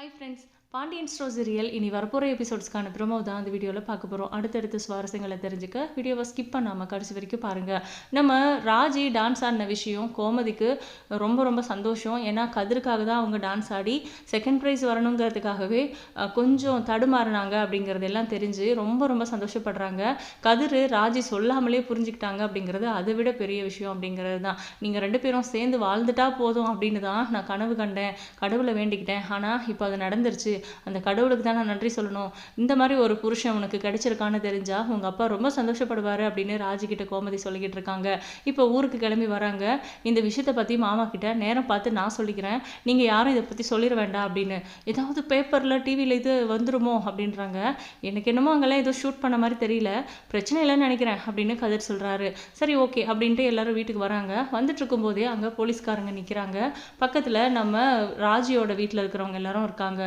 Hi friends, Pandian stores. இனி வரப்போகிற எபிசோட்ஸ்க்கான promo தான் அந்த வீடியோவில் பார்க்க போகிறோம் அடுத்தடுத்து சுவாரஸ்யங்களை தெரிஞ்சுக்க வீடியோவை ஸ்கிப் பண்ணாமல் கடைசி வரைக்கும் பாருங்கள் நம்ம ராஜி டான்ஸ் ஆடின விஷயம் கோமதிக்கு ரொம்ப ரொம்ப சந்தோஷம். ஏன்னா கதிருக்காக தான் அவங்க டான்ஸ் ஆடி செகண்ட் ப்ரைஸ் வரணுங்கிறதுக்காகவே கொஞ்சம் தடுமாறினாங்க அப்படிங்கிறது எல்லாம் தெரிஞ்சு ரொம்ப ரொம்ப சந்தோஷப்படுறாங்க. கதிர் ராஜி சொல்லாமலே புரிஞ்சுக்கிட்டாங்க அப்படிங்கிறது அதை விட பெரிய விஷயம் அப்படிங்கிறது தான். நீங்கள் ரெண்டு பேரும் சேர்ந்து வாழ்ந்துட்டா போதும் அப்படின்னு தான் நான் கனவு கண்டேன். கடவுளை வேண்டிக்கிட்டேன். ஆனால் இப்போ அது நடந்துருச்சு. அந்த கடவுளுக்கு தான் நான் நன்றி சொல்லணும். இந்த மாதிரி ஒரு புருஷன் உனக்கு கிடைச்சிருக்கான்னு தெரிஞ்சா உங்கள் அப்பா ரொம்ப சந்தோஷப்படுவார் அப்படின்னு ராஜி கோமதி சொல்லிக்கிட்டு இருக்காங்க. இப்போ ஊருக்கு கிளம்பி வராங்க. இந்த விஷயத்தை பற்றி மாமா கிட்ட நேரம் பார்த்து நான் சொல்லிக்கிறேன். நீங்கள் யாரும் இதை பற்றி சொல்லிட வேண்டாம் அப்படின்னு. ஏதாவது பேப்பரில் டிவியில் இது வந்துருமோ அப்படின்றாங்க. எனக்கு என்னமோ அங்கெல்லாம் ஏதோ ஷூட் பண்ண மாதிரி தெரியல. பிரச்சனை இல்லைன்னு நினைக்கிறேன் அப்படின்னு கதிர் சொல்கிறாரு சரி ஓகே அப்படின்ட்டு எல்லாரும் வீட்டுக்கு வராங்க. வந்துட்டு இருக்கும்போதே அங்கே போலீஸ்காரங்க நிற்கிறாங்க பக்கத்தில் நம்ம ராஜியோட வீட்டில் இருக்கிறவங்க எல்லாரும் இருக்காங்க.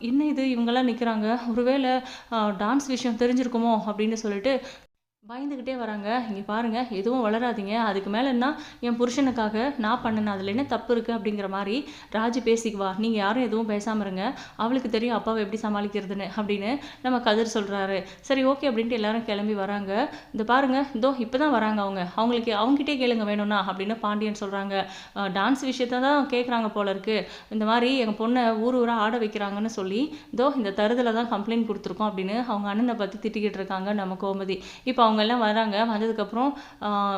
என்ன இது? இவங்கெல்லாம் நிற்கிறாங்க ஒருவேளை டான்ஸ் விஷயம் தெரிஞ்சிருக்குமோ? அப்படின்னு சொல்லிட்டு பயந்துக்கிட்டே வராங்க. இங்கே பாருங்கள் எதுவும் வளராதீங்க. அதுக்கு மேலே என்ன? என் புருஷனுக்காக நான் பண்ணினேன். அதில் என்ன தப்பு இருக்குது அப்படிங்கிற மாதிரி ராஜு பேசிக்குவா. நீங்கள் யாரும் எதுவும் பேசாமல் இருங்க. அவளுக்கு தெரியும் அப்பாவை எப்படி சமாளிக்கிறதுன்னு அப்படின்னு நம்ம கதிர் சொல்கிறாரு சரி ஓகே அப்படின்ட்டு எல்லாரும் கிளம்பி வராங்க. இந்த பாருங்க இதோ இப்போ தான் வராங்க அவங்க. அவங்களுக்கு அவங்ககிட்டே கேளுங்க வேணும்னா அப்படின்னு பாண்டியன் சொல்கிறாங்க டான்ஸ் விஷயத்த தான் கேட்குறாங்க போல இருக்கு. இந்த மாதிரி எங்கள் பொண்ணை ஊர் ஊராக ஆட வைக்கிறாங்கன்னு சொல்லி இதோ இந்த தருதில் தான் கம்ப்ளைண்ட் கொடுத்துருக்கோம் அப்படின்னு அவங்க அண்ணனை பற்றி திட்டிக்கிட்டு இருக்காங்க நம்ம கோமதி. இப்போ அவங்க எல்லாம் வராங்க. வந்ததுக்கப்புறம்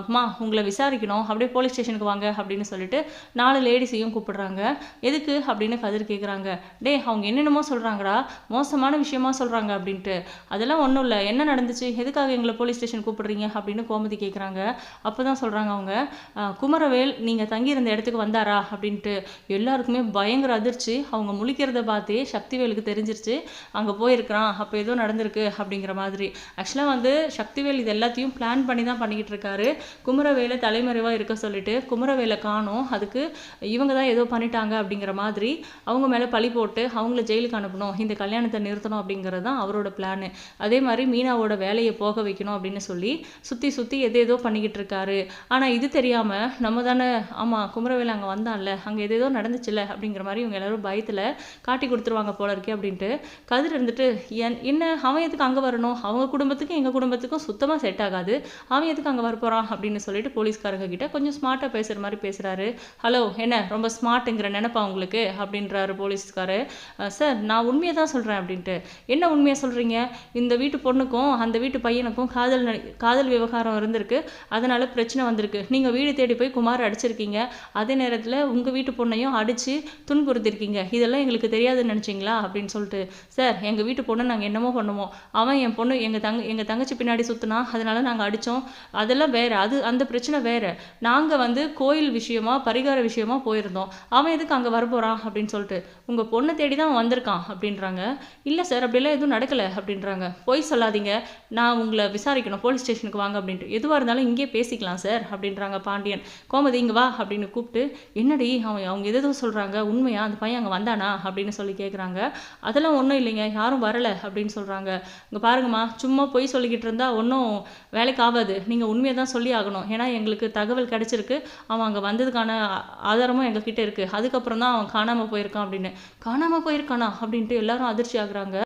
அம்மா உங்களை விசாரிக்கணும். அப்படியே போலீஸ் ஸ்டேஷனுக்கு வாங்க அப்படின்னு சொல்லிட்டு நாலு லேடிஸையும் கூப்பிடுறாங்க. எதுக்கு? அப்படின்னு கதிர் கேட்குறாங்க டேய் அவங்க என்னென்னமோ சொல்கிறாங்கடா மோசமான விஷயமா சொல்கிறாங்க அப்படின்ட்டு. அதெல்லாம் ஒன்றும் இல்லை. என்ன நடந்துச்சு? எதுக்காக எங்களை போலீஸ் ஸ்டேஷன் கூப்பிடுறீங்க? அப்படின்னு கோமதி கேட்குறாங்க அப்போ தான் சொல்கிறாங்க அவங்க குமரவேல் நீங்கள் தங்கியிருந்த இடத்துக்கு வந்தாரா? அப்படின்ட்டு. எல்லாருக்குமே பயங்கர அதிர்ச்சி. அவங்க முழிக்கிறத பார்த்தே சக்திவேலுக்கு தெரிஞ்சிருச்சு. அங்கே போயிருக்கிறான். அப்போ ஏதோ நடந்திருக்கு அப்படிங்கிற மாதிரி. ஆக்சுவலாக வந்து சக்திவேல் இது எல்லாத்தையும் பிளான் பண்ணி தான் பண்ணிக்கிட்டு இருக்காரு குமரவேலை தலைமறைவாக இருக்க சொல்லிட்டு குமரவேலை காணோம். அதுக்கு இவங்க தான் ஏதோ பண்ணிட்டாங்க அப்படிங்கிற மாதிரி அவங்க மேலே பழி போட்டு அவங்கள ஜெயிலுக்கு அனுப்பணும். இந்த கல்யாணத்தை நிறுத்தணும் அப்படிங்கிறது தான் அவரோட பிளானு அதே மாதிரி மீனாவோட வேலையை போக வைக்கணும் அப்படின்னு சொல்லி சுற்றி சுற்றி எதை ஏதோ பண்ணிக்கிட்டு இருக்காரு ஆனால் இது தெரியாமல் நம்ம தானே ஆமாம் குமரவேல் அங்கே வந்தான்ல அங்கே எதேதோ நடந்துச்சுல நடந்துச்சுல்ல அப்படிங்கிற மாதிரி இவங்க எல்லாரும் பயத்தில் காட்டி கொடுத்துருவாங்க போல இருக்கே அப்படின்ட்டு கதிர் இருந்துட்டு என் என்ன அவன் எதுக்கு அங்கே வரணும்? அவங்க குடும்பத்துக்கும் எங்கள் குடும்பத்துக்கும் சுத்தமாக செட் ஆகாது. அவன் எதுக்கு அங்கே வரப்போகிறான் அப்படின்னு சொல்லிட்டு போலீஸ்காரங்க கிட்ட கொஞ்சம் ஸ்மார்ட்டாக பேசுகிற மாதிரி பேசுகிறாரு ஹலோ என்ன ரொம்ப ஸ்மார்ட்டுங்கிற நினப்பா உங்களுக்கு? அப்படின்றாரு போலீஸ்காரு சார் நான் உண்மையை தான் சொல்கிறேன் அப்படின்ட்டு. என்ன உண்மையாக சொல்கிறீங்க இந்த வீட்டு பொண்ணுக்கும் அந்த வீட்டு பையனுக்கும் காதல் காதல் விவகாரம் இருந்திருக்கு. அதனால் பிரச்சனை வந்திருக்கு. நீங்கள் வீடு தேடி போய் குமார் அடிச்சிருக்கீங்க. அதே நேரத்தில் உங்கள் வீட்டு பொண்ணையும் அடித்து துன்புறுத்திருக்கீங்க. இதெல்லாம் எங்களுக்கு தெரியாதுன்னு நினச்சிங்களா? அப்படின்னு சொல்லிட்டு. சார் எங்கள் வீட்டு பொண்ணை நாங்கள் என்னமோ பண்ணுவோம். அவன் என் பொண்ணு எங்கள் தங்க எங்கள் தங்கச்சி பின்னாடி சுற்றினா அதனால் நாங்கள் அடித்தோம் அதெல்லாம் வேறு. அது அந்த பிரச்சனை வேற. நாங்கள் வந்து கோயில் விஷயமா பரிகார விஷயமா போயிருந்தோம். அவன் எதுக்கு அங்கே வரப்போகிறான் அப்படின்னு சொல்லிட்டு உங்கள் பொண்ணை தேடி தான் அவன் வந்திருக்கான் அப்படின்றாங்க. இல்லை சார் அப்படிலாம் எதுவும் நடக்கலை அப்படின்றாங்க. பொய் சொல்லாதீங்க. நான் உங்களை விசாரிக்கணும். போலீஸ் ஸ்டேஷனுக்கு வாங்க அப்படின்ட்டு. எதுவாக இருந்தாலும் இங்கே பேசிக்கலாம் சார் அப்படின்றாங்க பாண்டியன். கோமதி இங்கே வா அப்படின்னு கூப்பிட்டு என்னடி? அவன் அவங்க எதோ சொல்கிறாங்க உண்மையா? அந்த பையன் அங்கே வந்தானா? அப்படின்னு சொல்லி கேட்குறாங்க அதெல்லாம் ஒன்றும் இல்லைங்க. யாரும் வரலை அப்படின்னு சொல்கிறாங்க இங்கே பாருங்கம்மா. சும்மா பொய் சொல்லிக்கிட்டு இருந்தால் ஒன்றும் வேலைக்கு ஆகாது. நீங்கள் உண்மையை தான் சொல்லி ஆகணும். ஏன்னா எங்களுக்கு தகவல் கிடைச்சிருக்கு. அவன் அங்கே வந்ததுக்கான ஆதாரமும் எங்ககிட்ட இருக்குது அதுக்கப்புறம் தான் அவன் காணாமல் போயிருக்கான் அப்படின்னு. காணாமல் போயிருக்கானா? அப்படின்ட்டு எல்லாரும் அதிர்ச்சி ஆகுறாங்க.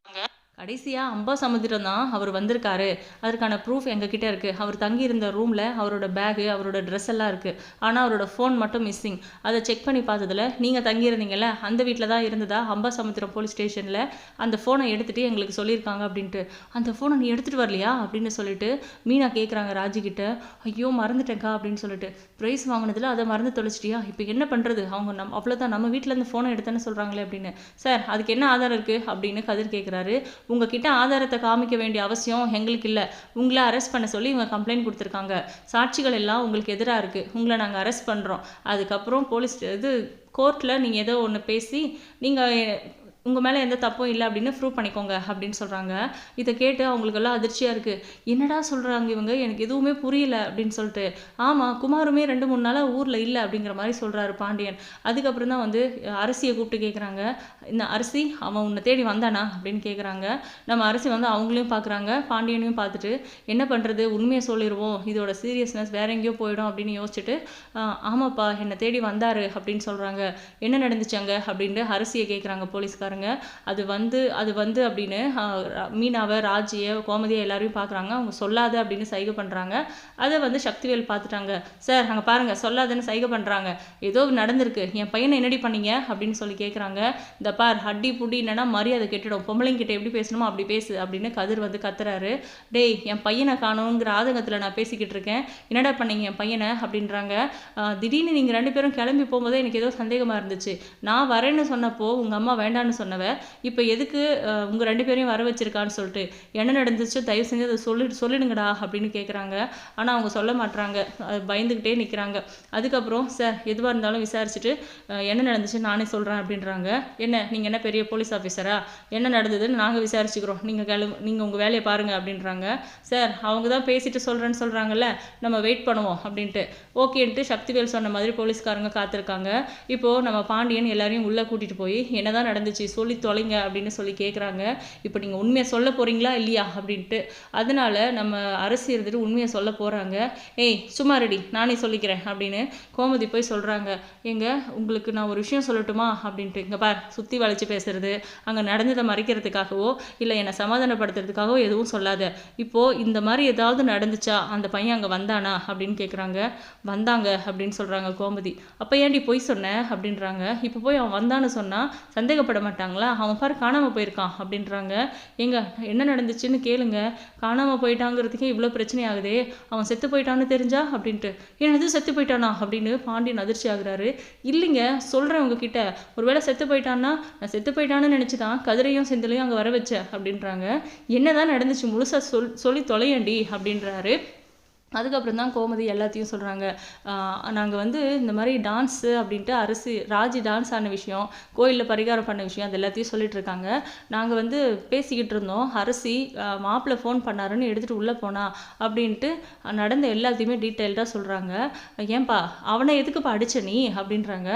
கடைசியாக அம்பா சமுத்திரம் தான் அவர் வந்திருக்காரு. அதற்கான ப்ரூஃப் எங்ககிட்ட இருக்குது அவர் தங்கியிருந்த ரூமில் அவரோட பேகு அவரோட ட்ரெஸ் எல்லாம் இருக்குது ஆனால் அவரோட ஃபோன் மட்டும் மிஸ்ஸிங் அதை செக் பண்ணி பார்த்ததுல நீங்கள் தங்கியிருந்தீங்கல்ல அந்த வீட்டில் தான் இருந்ததா? அம்பா சமுத்திரம் போலீஸ் ஸ்டேஷனில் அந்த ஃபோனை எடுத்துகிட்டு எங்களுக்கு சொல்லியிருக்காங்க அப்படின்ட்டு. அந்த ஃபோனை நீ எடுத்துகிட்டு வரலையா? அப்படின்னு சொல்லிட்டு மீனா கேட்குறாங்க ராஜிக்கிட்ட ஐயோ மறந்துட்டேங்க்கா அப்படின்னு சொல்லிட்டு. ப்ரைஸ் வாங்கினதில் அதை மறந்து தொலைச்சிட்டியா? இப்போ என்ன பண்ணுறது அவங்க நம் அவ்வளோதான் நம்ம வீட்டில் இருந்து ஃபோனை எடுத்தேன்னு சொல்கிறாங்களே அப்படின்னு. சார் அதுக்கு என்ன ஆதாரம் இருக்குது அப்படின்னு கதிர் கேட்குறாரு உங்ககிட்ட ஆதாரத்தை காமிக்க வேண்டிய அவசியம் எங்களுக்கு இல்லை. உங்களை அரெஸ்ட் பண்ண சொல்லி இவங்க கம்ப்ளைண்ட் கொடுத்துருக்காங்க. சாட்சிகள் எல்லாம் உங்களுக்கு எதிராக இருக்குது உங்களை நாங்கள் அரெஸ்ட் பண்ணுறோம் அதுக்கப்புறம் போலீஸ் இது கோர்ட்டில் நீங்கள் ஏதோ ஒன்று பேசி நீங்கள் உங்கள் மேலே எந்த தப்பும் இல்லை அப்படின்னு ப்ரூவ் பண்ணிக்கோங்க அப்படின்னு சொல்கிறாங்க இதை கேட்டு அவங்களுக்கெல்லாம் அதிர்ச்சியாக இருக்குது என்னடா சொல்கிறாங்க இவங்க? எனக்கு எதுவுமே புரியல அப்படின்னு சொல்லிட்டு. ஆமாம் குமாருமே ரெண்டு மூணு நாளாக ஊரில் இல்லை அப்படிங்கிற மாதிரி சொல்கிறாரு பாண்டியன். அதுக்கப்புறம் தான் வந்து அரசியை கூப்பிட்டு கேட்குறாங்க இந்த அரிசி அவன் உன்னை தேடி வந்தானா அப்படின்னு கேட்குறாங்க நம்ம அரிசி வந்து அவங்களையும் பார்க்குறாங்க பாண்டியனையும் பார்த்துட்டு என்ன பண்ணுறது உண்மையை சொல்லிடுவோம் இதோட சீரியஸ்னஸ் வேற எங்கேயோ போயிடும் அப்படின்னு யோசிச்சுட்டு ஆமாப்பா என்னை தேடி வந்தாரு அப்படின்னு சொல்கிறாங்க என்ன நடந்துச்சாங்க அப்படின்ட்டு அரிசியை கேட்குறாங்க போலீஸ்காரங்க. அது வந்து அது வந்து அப்படின்னு மீனாவை ராஜியை கோமதியை எல்லாரையும் பார்க்குறாங்க அவங்க சொல்லாத அப்படின்னு சைகை பண்ணுறாங்க அதை வந்து சக்திவேல் பார்த்துட்டாங்க சார் அங்கே பாருங்கள் சொல்லாதன்னு சைகை பண்ணுறாங்க ஏதோ நடந்திருக்கு. என் பையனை என்னடி பண்ணீங்க? அப்படின்னு சொல்லி கேட்குறாங்க இந்த பார் ஹட்டி புடி என்னன்னா மரியாதை கெட்டுடும். பொம்பளைங்கிட்ட எப்படி பேசணுமோ அப்படி பேசு அப்படின்னு கதிர் வந்து கத்துறாரு. டேய் என் பையனை காணோங்கிற ஆதங்கத்தில் நான் பேசிக்கிட்டு இருக்கேன். என்னடா பண்ணீங்க என் பையனை? அப்படின்றாங்க. திடீர்னு நீங்கள் ரெண்டு பேரும் கிளம்பி போகும்போதே எனக்கு ஏதோ சந்தேகமாக இருந்துச்சு. நான் வரேன்னு சொன்னப்போ உங்கள் அம்மா வேண்டான்னு சொன்னவ இப்போ எதுக்கு உங்கள் ரெண்டு பேரையும் வர வச்சிருக்கான்னு சொல்லிட்டு என்ன நடந்துச்சு? தயவு செஞ்சு அதை சொல்லி சொல்லிடுங்கடா அப்படின்னு கேட்குறாங்க ஆனால் அவங்க சொல்ல மாட்டுறாங்க அது பயந்துக்கிட்டே நிற்கிறாங்க அதுக்கப்புறம் சார் எதுவாக இருந்தாலும் விசாரிச்சுட்டு என்ன நடந்துச்சு நானே சொல்கிறேன் அப்படின்றாங்க. என்ன நீங்கள் என்ன பெரிய போலீஸ் ஆஃபீஸரா என்ன நடந்ததுன்னு நாங்கள் விசாரிச்சுக்கிறோம். நீங்கள் கிளம்பு நீங்கள் உங்கள் வேலையை பாருங்க அப்படின்றாங்க. சார் அவங்க தான் பேசிட்டு சொல்கிறேன்னு சொல்கிறாங்கல்ல நம்ம வெயிட் பண்ணுவோம் அப்படின்ட்டு. ஓகேன்ட்டு சக்திவேல் சொன்ன மாதிரி போலீஸ்காரங்க காத்திருக்காங்க. இப்போது நம்ம பாண்டியன் எல்லாரையும் உள்ளே கூட்டிகிட்டு போய் என்னதான் நடந்துச்சு சொல்லி தொலைங்க அப்படின்னு சொல்லி கேட்குறாங்க இப்போ நீங்கள் உண்மையை சொல்ல போகிறீங்களா இல்லையா அப்படின்ட்டு. அதனால நம்ம அரசு இருந்துட்டு உண்மையை சொல்ல போகிறாங்க ஏய் சும்மா ரெடி நானே சொல்லிக்கிறேன் அப்படின்னு கோமதி போய் சொல்கிறாங்க ஏங்க உங்களுக்கு நான் ஒரு விஷயம் சொல்லட்டுமா அப்படின்ட்டு. இங்கே பார் சுற்றி வளைச்சு பேசுறது அங்கே நடந்ததை மறைக்கிறதுக்காகவோ இல்லை என்னை சமாதானப்படுத்துறதுக்காகவோ எதுவும் சொல்லாத. இப்போது இந்த மாதிரி ஏதாவது நடந்துச்சா? அந்த பையன் அங்கே வந்தானா? அப்படின்னு கேட்குறாங்க வந்தாங்க அப்படின்னு சொல்கிறாங்க கோமதி. அப்போ ஏன்டி பொய் சொன்ன? அப்படின்றாங்க. இப்போ போய் அவன் வந்தான்னு சொன்னால் சந்தேகப்பட மாட்டாங்களா? அவன் பாரு காணாமல் போயிருக்கான் அப்படின்றாங்க. ஏங்க என்ன நடந்துச்சுன்னு கேளுங்க. காணாமல் போயிட்டாங்கிறதுக்கே இவ்வளோ பிரச்சனை ஆகுதே அவன் செத்து போயிட்டான்னு தெரிஞ்சா? அப்படின்ட்டு. என்னது செத்து போயிட்டானா? அப்படின்னு பாண்டியன் அதிர்ச்சி ஆகுறாரு இல்லைங்க சொல்கிறேன் உங்ககிட்ட. ஒருவேளை செத்து போயிட்டான்னா நான் செத்து போயிட்டான்னு நினச்சி தான் கதிரையும் செந்திலையும் அங்கே வர வச்ச அப்படின்றாங்க. என்னதான் நடந்துச்சு முழுசாக சொல் சொல்லி தொலையண்டி அப்படின்றாரு. அதுக்கப்புறம் தான் கோமதி எல்லாத்தையும் சொல்கிறாங்க நாங்கள் வந்து இந்த மாதிரி டான்ஸு அப்படின்ட்டு அரசு ராஜி டான்ஸ் ஆன விஷயம் கோயிலில் பரிகாரம் பண்ண விஷயம் அது எல்லாத்தையும் சொல்லிட்டு இருக்காங்க. நாங்கள் வந்து பேசிக்கிட்டு இருந்தோம். அரசி மாப்பிள்ளை ஃபோன் பண்ணாருன்னு எடுத்துகிட்டு உள்ளே போனா அப்படின்ட்டு நடந்த எல்லாத்தையுமே டீட்டெயில்டாக சொல்கிறாங்க ஏன்பா அவனை எதுக்குப்பா அடிச்ச நீ? அப்படின்றாங்க.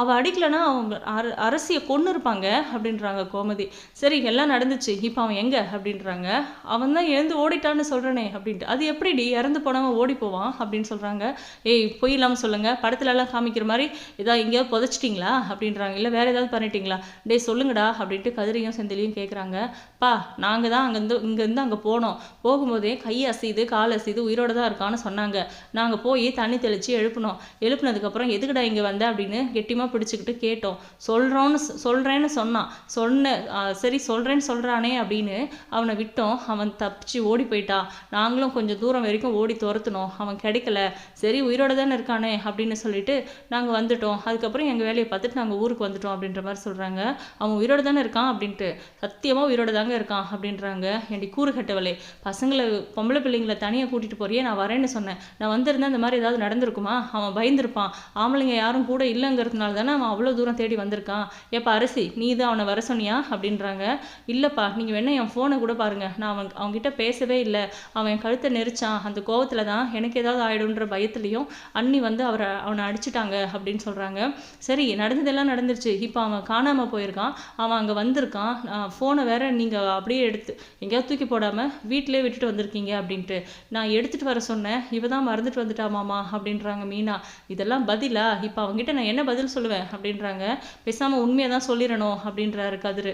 அவள் அடிக்கலைன்னா அவங்க அர அரசியை கொன்று இருப்பாங்க அப்படின்றாங்க கோமதி. சரி எல்லாம் நடந்துச்சு. இப்போ அவன் எங்கே? அப்படின்றாங்க. அவன் தான் எழுந்து ஓடிட்டான்னு சொல்கிறனே அப்படின்ட்டு. அது எப்படி இறந்து போனவன் ஓடி போவான் அப்படின்னு சொல்கிறாங்க ஏய் பொய் இல்லாமல் சொல்லுங்கள் படத்துலலாம் காமிக்கிற மாதிரி ஏதாவது எங்கேயாவது புதைச்சிட்டிங்களா? அப்படின்றாங்க. இல்லை வேறு ஏதாவது பண்ணிட்டீங்களா? டேய் சொல்லுங்கடா அப்படின்ட்டு கதிரையும் செந்திலையும் கேட்குறாங்க பா நாங்கள் தான் அங்கேருந்து இங்கேருந்து அங்கே போனோம். போகும்போதே கை அசையுது கால் அசையுது உயிரோடு தான் இருக்கான்னு சொன்னாங்க. நாங்கள் போய் தண்ணி தெளித்து எழுப்பினோம். எழுப்புனதுக்கப்புறம் எதுக்குடா இங்கே வந்த அப்படின்னு கெட்டியமாக பிடிச்சிக்கிட்டு கேட்டோம். சொல்கிறோன்னு சொல்கிறேன்னு சொன்னான். சொன்ன சரி சொல்கிறேன்னு சொல்கிறானே அப்படின்னு அவனை விட்டோம். அவன் தப்பிச்சு ஓடி போயிட்டான் நாங்களும் கொஞ்சம் தூரம் வரைக்கும் ஓடி துரத்துனோம். அவன் கிடைக்கல. சரி உயிரோட தானே இருக்கானே அப்படின்னு சொல்லிட்டு நாங்கள் வந்துட்டோம். அதுக்கப்புறம் எங்கள் வேலையை பார்த்துட்டு நாங்கள் ஊருக்கு வந்துட்டோம் அப்படின்ற மாதிரி சொல்கிறாங்க அவன் உயிரோட தானே இருக்கான் அப்படின்ட்டு. சத்தியமாக உயிரோட தாங்க இருக்கான் அப்படின்றாங்க. ஏண்டி கூறு கட்டவளே. பசங்களை பொம்பளை பிள்ளைங்களை தனியாக கூட்டிகிட்டு போறியே நான் வரேன்னு சொன்னேன். நான் வந்திருந்தேன் இந்த மாதிரி ஏதாவது நடந்திருக்குமா? அவன் பயந்துருப்பான். ஆம்பளைங்க யாரும் கூட இல்லைங்கிறதுனால தானே அவன் அவ்வளோ தூரம் தேடி வந்திருக்கான். ஏப்பா அரிசி நீ தான் அவனை வர சொன்னியா? அப்படின்றாங்க. இல்லைப்பா நீங்கள் வேணா என் ஃபோனை கூட பாருங்கள் நான் அவன் அவங்ககிட்ட பேசவே இல்லை. அவன் என் கழுத்தை நெரிச்சான். அந்த கோ கோவத்தில் தான் எனக்கு ஏதாவது ஆகிடும்ன்ற பயத்துலையும் அண்ணி வந்து அவரை அவனை அடிச்சிட்டாங்க அப்படின்னு சொல்கிறாங்க சரி நடந்ததெல்லாம் நடந்துருச்சு. இப்போ அவன் காணாமல் போயிருக்கான். அவன் அங்கே வந்திருக்கான். ஃபோனை வேற நீங்கள் அப்படியே எடுத்து எங்கேயாவது தூக்கி போடாமல் வீட்டிலே விட்டுட்டு வந்திருக்கீங்க அப்படின்ட்டு. நான் எடுத்துகிட்டு வர சொன்னேன். இவ தான் மறந்துட்டு வந்துட்டா மாமா அப்படின்றாங்க மீனா. இதெல்லாம் பதிலா? இப்போ அவங்ககிட்ட நான் என்ன பதில் சொல்லுவேன் அப்படின்றாங்க. பேசாமல் உண்மையை தான் சொல்லிடணும் அப்படின்றாரு கதிர்.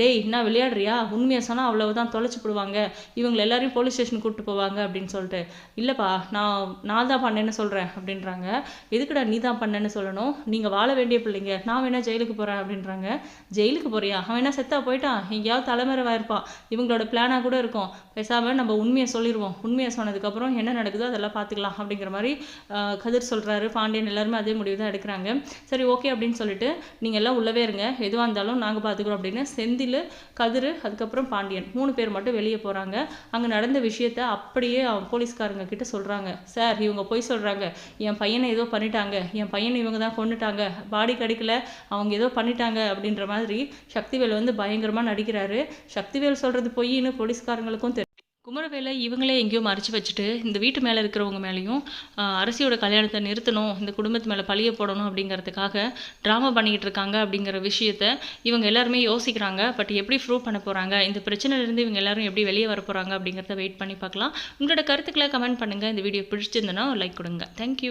டேய் என்ன விளையாடுறியா? உண்மையை சொன்னால் அவ்வளவுதான் தொலைச்சி போடுவாங்க. இவங்களை எல்லாரையும் போலீஸ் ஸ்டேஷன் கூப்பிட்டு போவாங்க அப்படின்னு சொல்லிட்டு. இல்லைப்பா நான் நான் தான் பண்ணேன்னு சொல்கிறேன் அப்படின்றாங்க. எதுக்குடா நீ தான் பண்ணேன்னு சொல்லணும்? நீங்கள் வாழ வேண்டிய பிள்ளைங்க. நான் வேணா ஜெயிலுக்கு போகிறேன் அப்படின்றாங்க. ஜெயிலுக்கு போறியா? அவன் என்ன செத்தா போயிட்டான். எங்கேயாவது தலைமறைவாக இருப்பான். இவங்களோட பிளானாக கூட இருக்கும். பேசாமல் நம்ம உண்மையை சொல்லிடுவோம் உண்மையை சொன்னதுக்கப்புறம் என்ன நடக்குதோ அதெல்லாம் பார்த்துக்கலாம் அப்படிங்கிற மாதிரி ஆஹ், கதிர் சொல்கிறாரு பாண்டியன் எல்லாருமே அதே முடிவு தான் எடுக்கிறாங்க. சரி ஓகே அப்படின்னு சொல்லிட்டு நீங்கள் எல்லாம் உள்ளவே இருங்க. எதுவாக இருந்தாலும் நாங்கள் பார்த்துக்குறோம் அப்படின்னு செந்தில் கதிர் அதுக்கப்புறம் பாண்டியன் மூணு பேர் மட்டும் வெளியே போகிறாங்க அங்கே நடந்த விஷயத்த அப்படியே அவன் போலீஸ்காரங்க கிட்ட சொல்கிறாங்க சார் இவங்க போய் சொல்கிறாங்க என் பையனை ஏதோ பண்ணிட்டாங்க. என் பையனை இவங்க தான் கொண்டுட்டாங்க பாடி கிடைக்கல. அவங்க ஏதோ பண்ணிட்டாங்க. அப்படின்ற மாதிரி சக்திவேல் வந்து பயங்கரமாக நடிக்கிறாரு. சக்திவேல் சொல்கிறது பொய்ன்னு போலீஸ்காரங்களுக்கும் தெரியும் குமரவேலை இவங்களே எங்கேயோ மறைச்சு வச்சுட்டு இந்த வீட்டு மேலே இருக்கிறவங்க மேலேயும் அரசியோட கல்யாணத்தை நிறுத்தணும் இந்த குடும்பத்து மேலே பழிய போடணும் அப்படிங்கிறதுக்காக ட்ராமா பண்ணிக்கிட்டு இருக்காங்க அப்படிங்கிற விஷயத்த இவங்க எல்லாருமே யோசிக்கிறாங்க. பட் எப்படி ப்ரூவ் பண்ண போகிறாங்க இந்த பிரச்சனையிலேருந்து இவங்க எல்லாரும் எப்படி வெளியே வர போகிறாங்க அப்படிங்கிறத வெயிட் பண்ணி பார்க்கலாம். உங்களோட கருத்துக்களை கமெண்ட் பண்ணுங்கள் இந்த வீடியோ பிடிச்சிருந்தனா லைக் கொடுங்க. Thank you